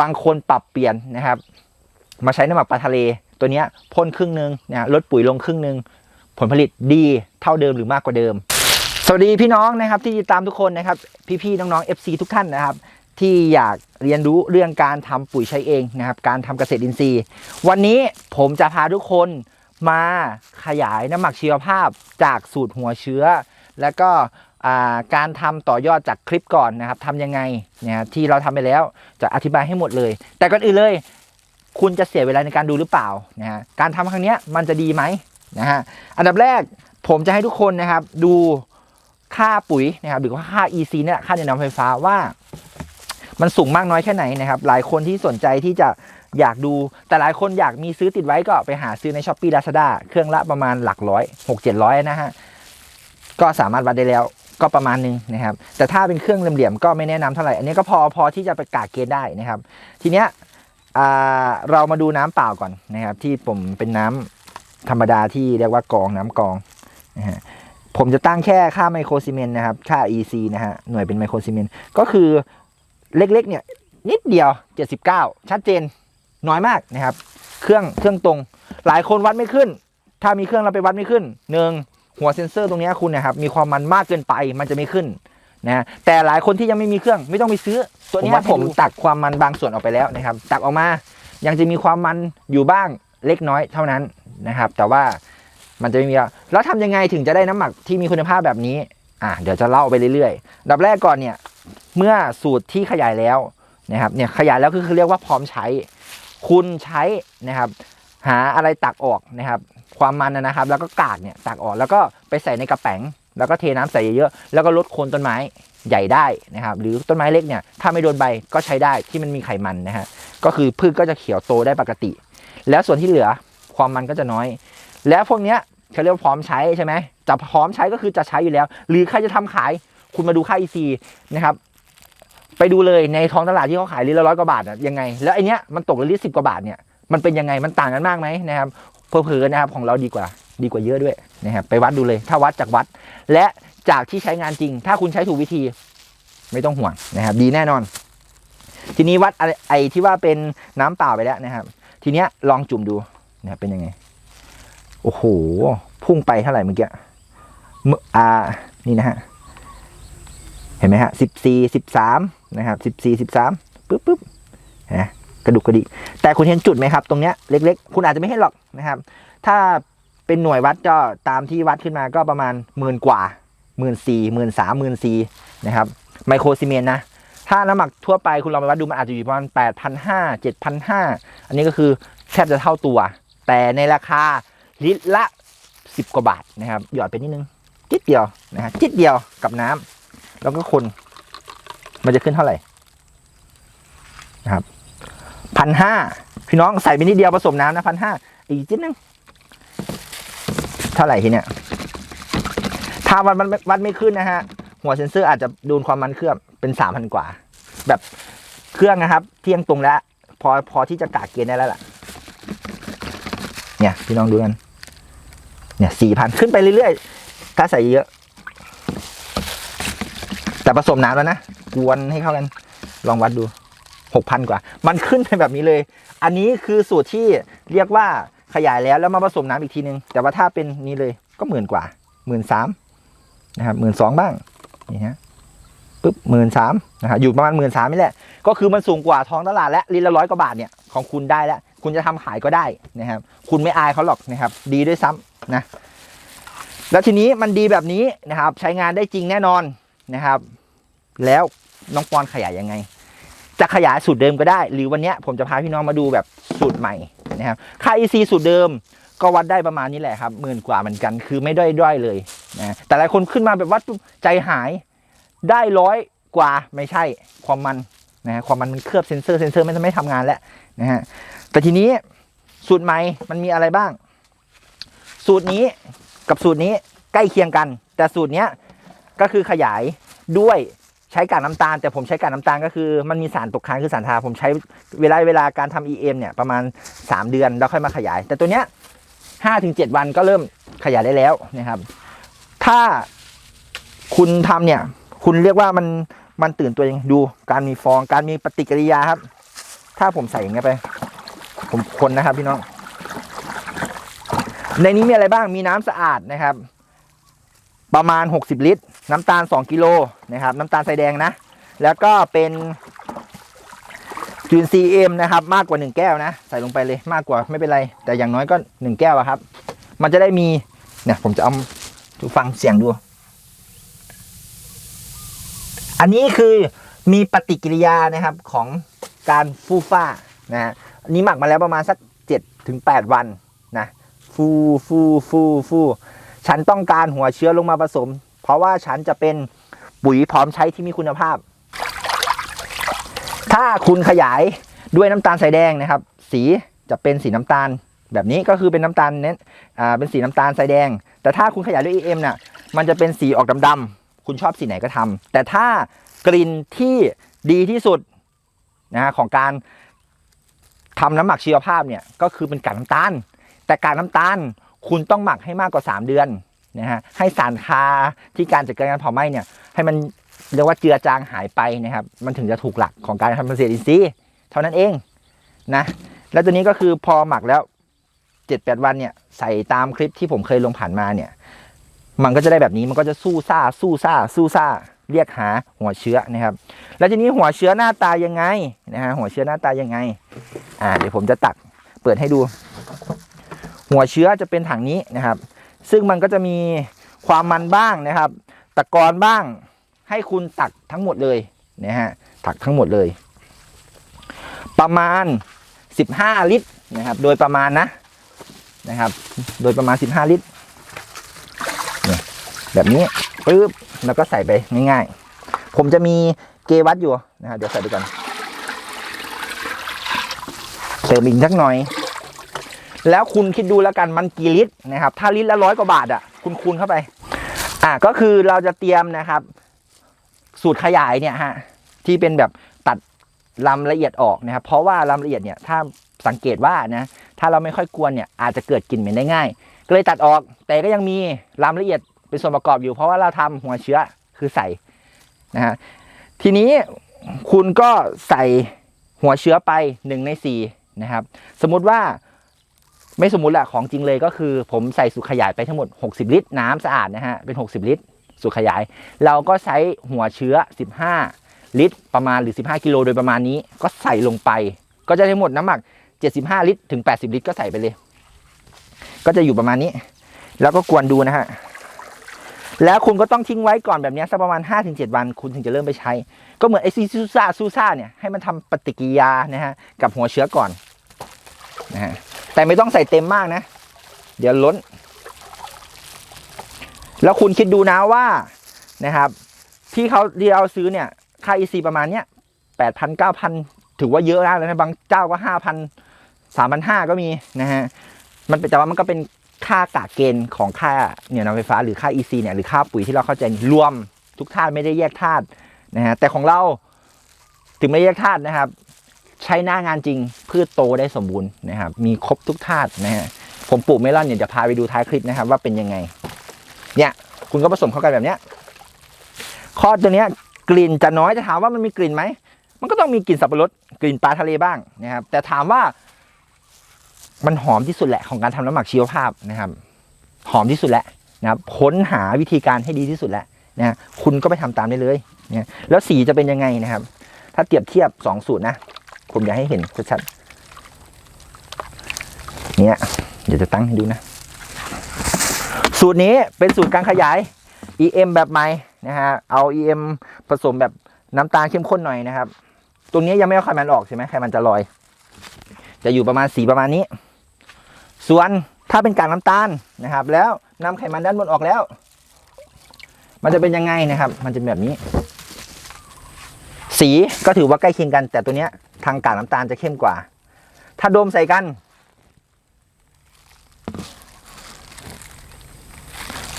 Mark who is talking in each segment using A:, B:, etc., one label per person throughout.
A: บางคนปรับเปลี่ยนนะครับ มาใช้น้ำหมักปลาทะเล ตัวนี้พ่นครึ่งหนึ่งนะลดปุ๋ยลงครึ่งหนึ่งผลผลิตดีเท่าเดิมหรือมากกว่าเดิม สวัสดีพี่น้องนะครับที่ติดตามทุกคนนะครับ พี่ๆน้องๆ FC ทุกท่านนะครับ ที่อยากเรียนรู้เรื่องการทำปุ๋ยใช้เองนะครับ การทำเกษตรอินทรีย์ วันนี้ผมจะพาทุกคนมาขยายน้ำหมักชีวภาพจากสูตรหัวเชื้อ แล้วก็ การทำต่อยอดจากคลิปก่อนนะครับทำยังไงเนะที่เราทำไปแล้วจะอธิบายให้หมดเลย แต่ก่อนอื่นเลย คุณจะเสียเวลาในการดูหรือเปล่านะฮะการทำครั้งนี้มันจะดีไหมนะฮะอันดับแรกผมจะให้ทุกคนนะครับดูค่าปุ๋ยนะครับหรือว่าค่า EC เนี่ยค่าเดินน้ำไฟฟ้าว่า มันสูงมากน้อยแค่ไหนนะครับ หลายคนที่สนใจที่จะอยากดูแต่หลายคนอยากมีซื้อติดไว้ก็ไปหาซื้อใน s h อ p e e Lazada เครื่องละประมาณหลักร้อยหกเจ็ดร้อยนะฮะ ก็สามารถวัดได้แล้วก็ประมาณนึงนะครับ แต่ถ้าเป็นเครื่องเหลี่ยมๆก็ไม่แนะนำเท่าไหร่อันนี้ก็พอพอที่จะไปกากเกณฑ์ได้นะครับ ทีเนี้ยอ่าเรามาดูน้ำเปล่าก่อนนะครับ ที่ผมเป็นน้ำธรรมดาที่เรียกว่ากองน้ำกองนะฮะผมจะตั้งแค่ค่าไมโครซีเมนต์นะครับ ค่า EC นะฮะหน่วยเป็นไมโครซีเมนต์ก็คือเล็กๆเนี่ยนิดเดียว 79 ชัดเจนน้อยมากนะครับ เครื่องเครื่องตรงหลายคนวัดไม่ขึ้น ถ้ามีเครื่องเราไปวัดไม่ขึ้นหนึ่ง หัวเซ็นเซอร์ตรงเนี้ยคุณนะครับมีความมันมากเกินไปมันจะไม่ขึ้นนะแต่หลายคนที่ยังไม่มีเครื่องไม่ต้องไปซื้อ ตัวเนี้ยผมตักความมันบางส่วนออกไปแล้วนะครับ ตักออกมายังจะมีความมันอยู่บ้างเล็กน้อยเท่านั้นนะครับ แต่ว่ามันจะไม่มีแล้วแล้วทำยังไงถึงจะได้น้ำหมักที่มีคุณภาพแบบนี้อะเดี๋ยวจะเล่าไปเรื่อยๆอันดับแรกก่อนเนี่ยเมื่อสูตรที่ขยายแล้วนะครับเนี่ยขยายแล้วคือคือเรียกว่าพร้อมใช้ คุณใช้นะครับ หาอะไรตักออกนะครับ ความมันนะครับ แล้วก็กากเนี่ยตักออกแล้วก็ไปใส่ในกระแป๋ง แล้วก็เทน้ำใส่เยอะๆแล้วก็ลดโคนต้นไม้ใหญ่ได้นะครับ หรือต้นไม้เล็กเนี่ยถ้าไม่โดนใบก็ใช้ได้ที่มันมีไขมันนะฮะก็คือพืชก็จะเขียวโตได้ปกติ แล้วส่วนที่เหลือความมันก็จะน้อย แล้วพวกเนี้ยเขาเรียกว่าพร้อมใช้ใช่ไหมจะพร้อมใช้ก็คือจะใช้อยู่แล้ว หรือใครจะทำขายคุณมาดูค่า EC นะครับไปดูเลยในท้องตลาดที่เขาขายลิตรละร้อยกว่าบาทอะยังไง แล้วไอเนี้ยมันตกลิตรสิบกว่าบาทเนี่ย มันเป็นยังไงมันต่างกันมากไหมนะครับเผลอๆนะครับของเราดีกว่าดีกว่าเยอะด้วยนะครับไปวัดดูเลย ถ้าวัดจากวัด และจากที่ใช้งานจริง ถ้าคุณใช้ถูกวิธีไม่ต้องห่วงนะครับ ดีแน่นอน ทีนี้วัดอะไรไอที่ว่าเป็นน้ำเปล่าไปแล้วนะครับ ทีเนี้ยลองจุ่มดูนะครับเป็นยังไง โอ้โห พุ่งไปเท่าไหร่เมื่อกี้เมื่ออ่านี่นะฮะเห็นไหมฮะสิบสี่สิบสามนะครับสิบสี่สิบสามปึ๊บปึ๊บนไหม กระดุกกระดิกแต่คุณเห็นจุดไหมครับ ตรงเนี้ยเล็ก ๆ คุณอาจจะไม่เห็นหรอกนะครับ ถ้าเป็นหน่วยวัดก็ตามที่วัดขึ้นมาก็ประมาณหมื่นกว่าหมื่นสี่หมื่นสามหมื่นสี่นะครับไมโครซีเมนต์นะ ถ้าน้ำหมักทั่วไปคุณลองไปวัดดูมันอาจจะอยู่ประมาณแปดพันห้าเจ็ดพันห้าอันนี้ก็คือแทบจะเท่าตัว แต่ในราคาลิตรละสิบกว่าบาทนะครับ หยอดไปนิดนึงจิดเดียวนะฮะจิดเดียวกับน้ำแล้วก็คน มันจะขึ้นเท่าไหร่นะครับ พันห้าพี่น้องใส่ไปนิดเดียวผสมน้ำนะพันห้าอีกจิดนึงเท่าไหร่ทีเนี้ยถ้าวัดมันวัดไม่ขึ้นนะฮะ หัวเซนเซอร์อาจจะโดนความมันเคลือบเป็นสามพันกว่า แบบเครื่องนะครับ เที่ยงตรงแล้ว พอพอที่จะกากเกณฑ์ได้แล้วล่ะ เนี่ย พี่น้องดูกัน เนี่ยสี่พันขึ้นไปเรื่อยๆถ้าใส่เยอะ แต่ผสมน้ำแล้วนะกวนให้เข้ากัน ลองวัดดู หกพันกว่า มันขึ้นไปแบบนี้เลย อันนี้คือสูตรที่เรียกว่าขยายแล้วแล้วมาผสมน้ำอีกทีนึง แต่ว่าถ้าเป็นนี้เลยก็หมื่นกว่าหมื่นสามนะครับหมื่นสองบ้างนี่ฮะปุ๊บหมื่นสามนะครับอยู่ประมาณหมื่นสามนี่แหละ ก็คือมันสูงกว่าท้องตลาดและลิตรละร้อยกว่าบาทเนี่ยของคุณได้แล้ว คุณจะทำขายก็ได้นะครับ คุณไม่อายเขาหรอกนะครับ ดีด้วยซ้ำนะ แล้วทีนี้มันดีแบบนี้นะครับ ใช้งานได้จริงแน่นอนนะครับ แล้วน้องปอนขยายยังไง จะขยายสูตรเดิมก็ได้ หรือวันนี้ผมจะพาพี่น้องมาดูแบบสูตรใหม่นะครับค่า EC สูตรเดิมก็วัดได้ประมาณนี้แหละครับหมื่นกว่าเหมือนกันคือไม่ด้อยด้อยเลยนะแต่หลายคนขึ้นมาแบบวัดปุ๊บใจหายได้ร้อยกว่าไม่ใช่ความมันนะฮะความมันมันเคลือบเซนเซอร์เซนเซอร์ไม่ไม่ทำงานแล้วนะฮะแต่ทีนี้สูตรใหม่มันมีอะไรบ้าง สูตรนี้กับสูตรนี้ใกล้เคียงกัน แต่สูตรเนี้ยก็คือขยายด้วย ใช้กากน้ำตาล แต่ผมใช้กากน้ำตาลก็คือมันมีสารตกค้างคือสารทาผมใช้เวลาเวลาการทำ EM เนี่ยประมาณ 3 เดือนแล้วค่อยมาขยาย แต่ตัวเนี้ยห้าถึงเจ็ดวันก็เริ่มขยายได้แล้วนะครับ ถ้าคุณทำเนี่ย คุณเรียกว่ามันมันตื่นตัวเองดูการมีฟองการมีปฏิกิริยาครับ ถ้าผมใส่อย่างเงี้ยไป ผมคนนะครับพี่น้อง ในนี้มีอะไรบ้างมีน้ำสะอาดนะครับ ประมาณ 60 ลิตร น้ำตาล 2 กิโลนะครับน้ำตาลทรายแดงนะ แล้วก็เป็นจุลินทรีย์เอ็มนะครับมากกว่า 1 แก้วนะ ใส่ลงไปเลยมากกว่าไม่เป็นไร แต่อย่างน้อยก็ 1 แก้วครับ มันจะได้มีเนี่ยผมจะเอาดูฟังเสียงดู อันนี้คือมีปฏิกิริยานะครับของการฟูฟ้านะฮะอันนี้หมักมาแล้วประมาณสัก7ถึง8วันนะฟูฟูฟูฟู ฉันต้องการหัวเชื้อลงมาผสม เพราะว่าฉันจะเป็นปุ๋ยพร้อมใช้ที่มีคุณภาพ ถ้าคุณขยายด้วยน้ำตาลสายแดงนะครับ สีจะเป็นสีน้ำตาล แบบนี้ก็คือเป็นน้ำตาลเน้นอ่าเป็นสีน้ำตาลสายแดง แต่ถ้าคุณขยายด้วย EM น่ะมันจะเป็นสีออกดำๆคุณชอบสีไหนก็ทำแต่ถ้ากลิ่นที่ดีที่สุดนะฮะของการทำน้ำหมักชีวภาพเนี่ยก็คือเป็นกากน้ำตาล แต่กากน้ำตาล คุณต้องหมักให้มากกว่า 3 เดือนนะฮะให้สารคาที่การจัดการการเผาไหม้เนี่ยให้มันเรียกว่าเจือจางหายไปนะครับ มันถึงจะถูกหลักของการทำเกษตรอินทรีย์เท่านั้นเองนะแล้วตัวนี้ก็คือพอหมักแล้ว7-8วันเนี่ยใส่ตามคลิปที่ผมเคยลงผ่านมาเนี่ย มันก็จะได้แบบนี้มันก็จะสู้ซ่าสู้ซ่าสู้ซ่าเรียกหาหัวเชื้อนะครับ แล้วทีนี้หัวเชื้อหน้าตายังไงนะฮะหัวเชื้อหน้าตายังไง อ่าเดี๋ยวผมจะตักเปิดให้ดู หัวเชื้อจะเป็นถังนี้นะครับ ซึ่งมันก็จะมีความมันบ้างนะครับ ตะกอนบ้างให้คุณตักทั้งหมดเลยนะฮะตักทั้งหมดเลย ประมาณ 15 ลิตรนะครับ โดยประมาณนะนะครับ โดยประมาณ 15 ลิตรแบบนี้ปึ๊บแล้วก็ใส่ไปง่ายๆ ผมจะมีเกวัดอยู่นะครับเดี๋ยวใส่ไปก่อนเติมอีกสักหน่อย แล้วคุณคิดดูแล้วกันมันกี่ลิตรนะครับ ถ้าลิตรละร้อยกว่าบาทอะ คุณคูณเข้าไป อะก็คือเราจะเตรียมนะครับ สูตรขยายเนี่ยฮะที่เป็นแบบตัดลำละเอียดออกนะครับ เพราะว่าลำละเอียดเนี่ยถ้าสังเกตว่านะถ้าเราไม่ค่อยกวนเนี่ยอาจจะเกิดกลิ่นเหม็นได้ง่าย ก็เลยตัดออก แต่ก็ยังมีลำละเอียดเป็นส่วนประกอบอยู่ เพราะว่าเราทำหัวเชื้อคือใส่นะฮะทีนี้คุณก็ใส่หัวเชื้อไปหนึ่งในสี่นะครับ สมมุติว่า ไม่สมมุติแหละของจริงเลยก็คือ ผมใส่สูตรขยายไปทั้งหมด 60 ลิตร น้ำสะอาดนะฮะเป็น 60 ลิตรสูตรขยาย เราก็ใช้หัวเชื้อ 15 ลิตร ประมาณหรือ 15 กิโลโดยประมาณนี้ ก็ใส่ลงไป ก็จะทั้งหมดน้ำหมัก 75 ลิตรถึง 80 ลิตร ก็ใส่ไปเลย ก็จะอยู่ประมาณนี้ แล้วก็กวนดูนะฮะแล้วคุณก็ต้องทิ้งไว้ก่อนแบบนี้สักประมาณ 5-7 วัน คุณถึงจะเริ่มไปใช้ ก็เหมือนไอซีซูซ่าซูซ่าเนี่ยให้มันทำปฏิกิริยานะฮะกับหัวเชื้อก่อนนะฮะ แต่ไม่ต้องใส่เต็มมากนะ เดี๋ยวล้น แล้วคุณคิดดูนะว่านะครับ ที่เขาที่เราซื้อเนี่ย ค่า EC ประมาณเนี้ยแปดพันเก้าพันถือว่าเยอะแล้วนะบางเจ้าก็ห้าพันสามพันห้าก็มีนะฮะมันแต่ว่ามันก็เป็นค่ากากเกณฑ์ของค่าเนี่ยน้ำไฟฟ้าหรือค่า EC เนี่ยหรือค่าปุ๋ยที่เราเข้าใจรวมทุกธาตุไม่ได้แยกธาตุนะฮะแต่ของเราถึงไม่แยกธาตุนะครับ ใช้หน้างานจริงพืชโตได้สมบูรณ์นะครับ มีครบทุกธาตุนะฮะผมปลูกเมลอนเนี่ยเดี๋ยวพาไปดูท้ายคลิปนะครับ ว่าเป็นยังไง เนี่ย คุณก็ผสมเข้ากันแบบเนี้ยข้อตัวเนี้ยกลิ่นจะน้อยจะถามว่ามันมีกลิ่นไหมมันก็ต้องมีกลิ่นสับปะรดกลิ่นปลาทะเลบ้างนะครับ แต่ถามว่า มันหอมที่สุดแหละของการทำน้ำหมักชีวภาพนะครับ หอมที่สุดแหละนะครับค้นหาวิธีการให้ดีที่สุดแล้วนะคุณก็ไปทำตามได้เลยนะแล้วสีจะเป็นยังไงนะครับ ถ้าเปรียบเทียบสองสูตรนะ ผมอยากให้เห็นชัดๆเนี่ยเดี๋ยวจะตั้งให้ดูนะ สูตรนี้เป็นสูตรการขยาย EM แบบใหม่นะฮะเอา EM ผสมแบบน้ำตาลเข้มข้นหน่อยนะครับ ตรงนี้ยังไม่เอาไขมันออกใช่ไหมไขมันจะลอย จะอยู่ประมาณสีประมาณนี้ ส่วนถ้าเป็นกากน้ำตาลนะครับ แล้วนำไขมันด้านบนออกแล้ว มันจะเป็นยังไงนะครับ มันจะแบบนี้ สีก็ถือว่าใกล้เคียงกัน แต่ตัวเนี้ย ทางกากน้ำตาลจะเข้มกว่า ถ้าดมใส่กัน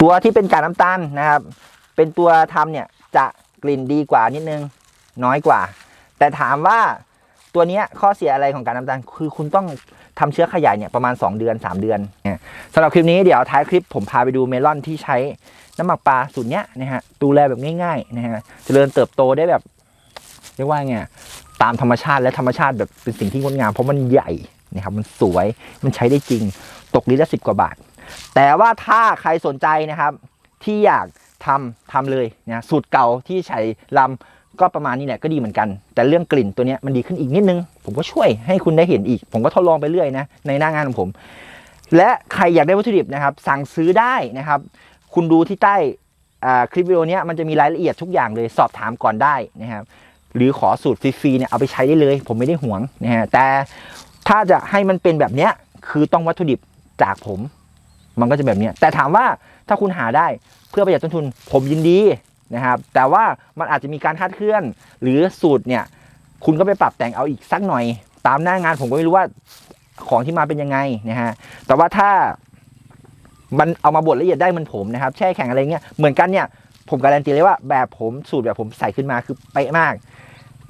A: ตัวที่เป็นกากน้ำตาลนะครับ เป็นตัวทำเนี่ยจะกลิ่นดีกว่านิดนึงน้อยกว่า แต่ถามว่าตัวนี้ข้อเสียอะไรของกากน้ำตาลคือคุณต้องทำเชื้อขยายเนี่ยประมาณ 2 เดือน 3 เดือนเนี่ยสำหรับคลิปนี้เดี๋ยวท้ายคลิปผมพาไปดูเมลอนที่ใช้น้ำหมักปลาสูตรเนี้ยนะฮะดูแลแบบง่ายๆนะฮะเจริญเติบโตได้แบบเรียกว่าไง ตามธรรมชาติและธรรมชาติแบบเป็นสิ่งที่งดงาม เพราะมันใหญ่นะครับมันสวยมันใช้ได้จริง ตกลิตรละสิบกว่าบาท แต่ว่าถ้าใครสนใจนะครับ ที่อยากทำทำเลยนะสูตรเก่าที่ใช้ลำก็ประมาณนี้แหละก็ดีเหมือนกัน แต่เรื่องกลิ่นตัวนี้มันดีขึ้นอีกนิดนึง ผมก็ช่วยให้คุณได้เห็นอีก ผมก็ทดลองไปเรื่อยนะในหน้างานของผม และใครอยากได้วัตถุดิบนะครับ สั่งซื้อได้นะครับ คุณดูที่ใต้คลิปวิดีโอนี้มันจะมีรายละเอียดทุกอย่างเลยสอบถามก่อนได้นะครับ หรือขอสูตรฟรีๆเนี่ยเอาไปใช้ได้เลย ผมไม่ได้ห่วงนะฮะแต่ถ้าจะให้มันเป็นแบบเนี้ยคือต้องวัตถุดิบจากผม มันก็จะแบบเนี้ยแต่ถามว่าถ้าคุณหาได้เพื่อประหยัดต้นทุนผมยินดีนะครับแต่ว่ามันอาจจะมีการคาดเคลื่อน หรือสูตรเนี่ยคุณก็ไปปรับแต่งเอาอีกสักหน่อย ตามหน้างานผมก็ไม่รู้ว่าของที่มาเป็นยังไงนะฮะแต่ว่าถ้ามันเอามาบดละเอียดได้มันผมนะครับ แช่แข็งอะไรเงี้ยเหมือนกันเนี่ยผมการันตีเลยว่าแบบผมสูตรแบบผมใส่ขึ้นมาคือเป๊ะมาก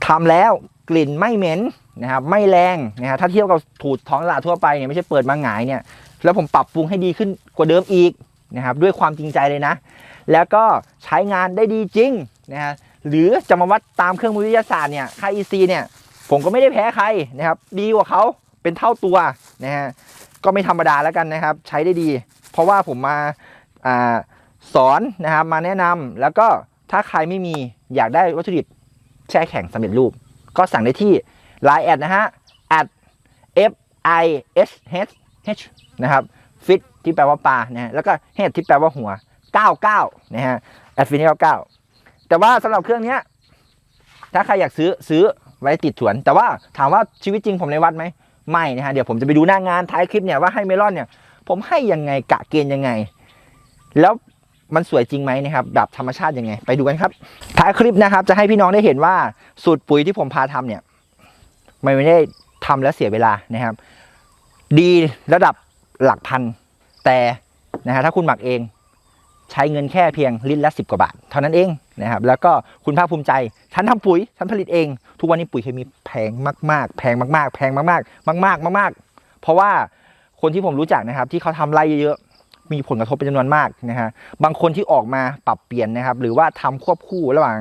A: ทำแล้วกลิ่นไม่เหม็นนะครับไม่แรงนะฮะถ้าเทียบกับถูดท้องตลาดทั่วไปเนี่ยไม่ใช่เปิดมาหงายเนี่ยแล้วผมปรับปรุงให้ดีขึ้นกว่าเดิมอีกนะครับด้วยความจริงใจเลยนะ แล้วก็ใช้งานได้ดีจริงนะฮะหรือจะมาวัดตามเครื่องมือวิทยาศาสตร์เนี่ยค่า EC เนี่ยผมก็ไม่ได้แพ้ใครนะครับดีกว่าเขาเป็นเท่าตัวนะฮะก็ไม่ธรรมดาแล้วกันนะครับ ใช้ได้ดี เพราะว่าผมมาอาสอนนะครับมาแนะนำแล้วก็ถ้าใครไม่มีอยากได้วัตถุดิบ แช่แข็งสำเร็จรูป ก็สั่งได้ที่ Line แอดนะฮะ at f i s h h นะครับฟิตที่แปลว่าปลานะฮะแล้วก็ head ที่แปลว่าหัว 99นะฮะ at fit 99 แต่ว่าสำหรับเครื่องนี้ถ้าใครอยากซื้อซื้อไว้ติดสวน แต่ว่าถามว่าชีวิตจริงผมในวัดไหมไม่นะฮะเดี๋ยวผมจะไปดูหน้างานท้ายคลิปเนี่ยว่าให้เมลอนเนี่ย ผมให้ยังไงกะเกณฑ์ยังไง แล้ว มันสวยจริงไหมนะครับแบบธรรมชาติยังไง ไปดูกันครับท้ายคลิปนะครับ จะให้พี่น้องได้เห็นว่าสูตรปุ๋ยที่ผมพาทำเนี่ยมันไม่ได้ทำแล้วเสียเวลานะครับ ดีระดับหลักพัน แต่นะฮะถ้าคุณหมักเองใช้เงินแค่เพียงลิตรละสิบกว่าบาท เท่านั้นเองนะครับแล้วก็คุณภาคภูมิใจ ฉันทำปุ๋ย ฉันผลิตเอง ทุกวันนี้ปุ๋ยเคมีแพงมาก ๆ แพงมาก ๆ แพงมาก ๆ มาก ๆ มาก ๆ เพราะว่าคนที่ผมรู้จักนะครับ ที่เขาทำไร่เยอะ มีผลกระทบเป็นจำนวนมากนะฮะบางคนที่ออกมาปรับเปลี่ยนนะครับ หรือว่าทำควบคู่ระหว่าง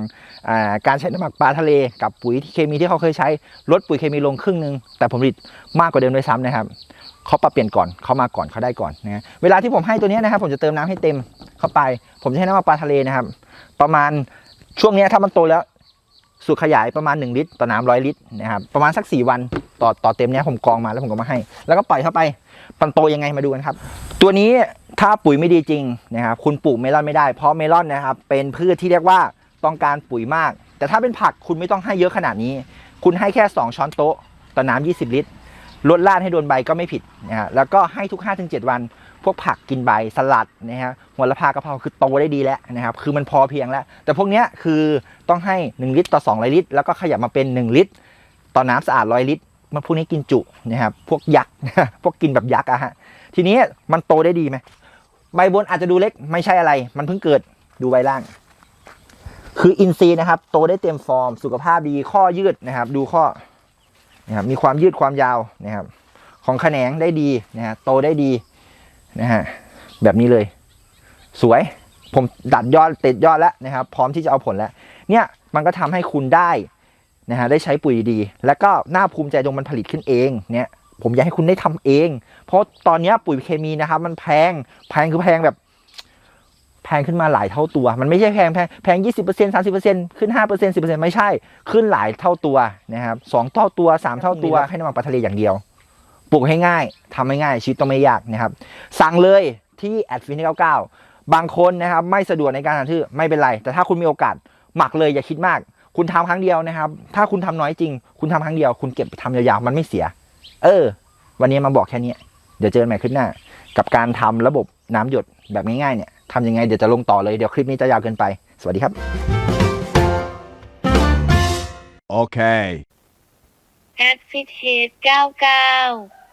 A: าการใช้น้ำหมักปลาทะเล กับปุ๋ยที่เคมีที่เขาเคยใช้ลดปุ๋ยเคมีลงครึ่งหนึง แต่ผลผลิตมากกว่าเดิมด้วยซ้ำนะครับเขาปรับเปลี่ยนก่อนเขามาก่อนเขาได้ก่อนนะฮะเวลาที่ผมให้ตัวนี้นะครับ ผมจะเติมน้ำให้เต็มเข้าไป ผมจะให้น้ำมันปลาทะเลนะครับ ประมาณช่วงนี้ถ้ามันโตแล้วสูตรขยายประมาณ 1 ลิตรต่อน้ำร้อยลิตรนะครับประมาณสัก 4 วัน ต่อต่อเต็มเนี้ยผมกรองมาแล้วผมก็มาให้ แล้วก็ปล่อยเข้าไปมันโตยังไงมาดูกันครับ ตัวนี้ถ้าปุ๋ยไม่ดีจริงนะครับคุณปลูกเมลอนไม่ได้เพราะเมลอนนะครับเป็นพืชที่เรียกว่าต้องการปุ๋ยมาก แต่ถ้าเป็นผักคุณไม่ต้องให้เยอะขนาดนี้ คุณให้แค่ 2 ช้อนโต๊ะต่อน้ำ20 ลิตรลดลาดให้โดนใบก็ไม่ผิดนะฮะแล้วก็ให้ทุก 5-7 วัน พวกผักกินใบสลัดนะฮะหัวละพากระเพราคือโตได้ดีแล้วนะครับคือมันพอเพียงแล้ว แต่พวกเนี้ยคือต้องให้ 1 ลิตรต่อ2ลิตร แล้วก็ขยับมาเป็น 1 ลิตร ต่อน้ำสะอาดร้อยลิตร มันพวกนี้กินจุนะครับพวกยักษ์พวกกินแบบยักษ์อะฮะทีนี้มันโตได้ดีไหมใบบนอาจจะดูเล็กไม่ใช่อะไร มันเพิ่งเกิดดูใบล่าง คืออินทรีย์นะครับ โตได้เต็มฟอร์ม สุขภาพดีข้อยืดนะครับ ดูข้อนะครับมีความยืดความยาวนะครับ ของแขนงได้ดีนะฮะโตได้ดีนะฮะแบบนี้เลย สวยผมดัดยอดติดยอดแล้วนะครับ พร้อมที่จะเอาผลแล้ว เนี่ยมันก็ทำให้คุณได้ นะฮะได้ใช้ปุ๋ยดี แล้วก็น่าภูมิใจตรงมันผลิตขึ้นเองเนี่ยผมอยากให้คุณได้ทำเอง เพราะตอนเนี้ยปุ๋ยเคมีนะครับ มันแพงแพงคือแพงแบบ แพงขึ้นมาหลายเท่าตัว มันไม่ใช่แพงแพงแพงยี่สิบเปอร์เซ็นสามสิบเปอร์เซ็นขึ้นห้าเปอร์เซ็นสิบเปอร์เซ็นไม่ใช่ ขึ้นหลายเท่าตัวนะครับสองเท่าตัวสามเท่าตัวให้น้ำมันปลาทะเลอย่างเดียวปลูกให้ง่ายทำให้ง่ายชีวิตต้องไม่ยากนะครับ สั่งเลยที่แอดฟินเก้าเก้าบางคนนะครับ ไม่สะดวกในการทำชื่อไม่เป็นไร แต่ถ้าคุณมีโอกาสหมักเลยอย่าคิดมาก คุณทำครั้งเดียวนะครับ ถ้าคุณทำน้อยจริง คุณทำครั้งเดียว คุณเก็บทำยาวๆมันไม่เสีย เออ วันนี้มาบอกแค่นี้เดี๋ยวเจอกันใหม่ขึ้นหน้า กับการทำระบบน้ำหยดแบบง่ายๆเนี่ยทำยังไงเดี๋ยวจะลงต่อเลยเดี๋ยวคลิปนี้จะยาวเกินไป สวัสดีครับ
B: Okay.
C: แอดฟิตเฮด99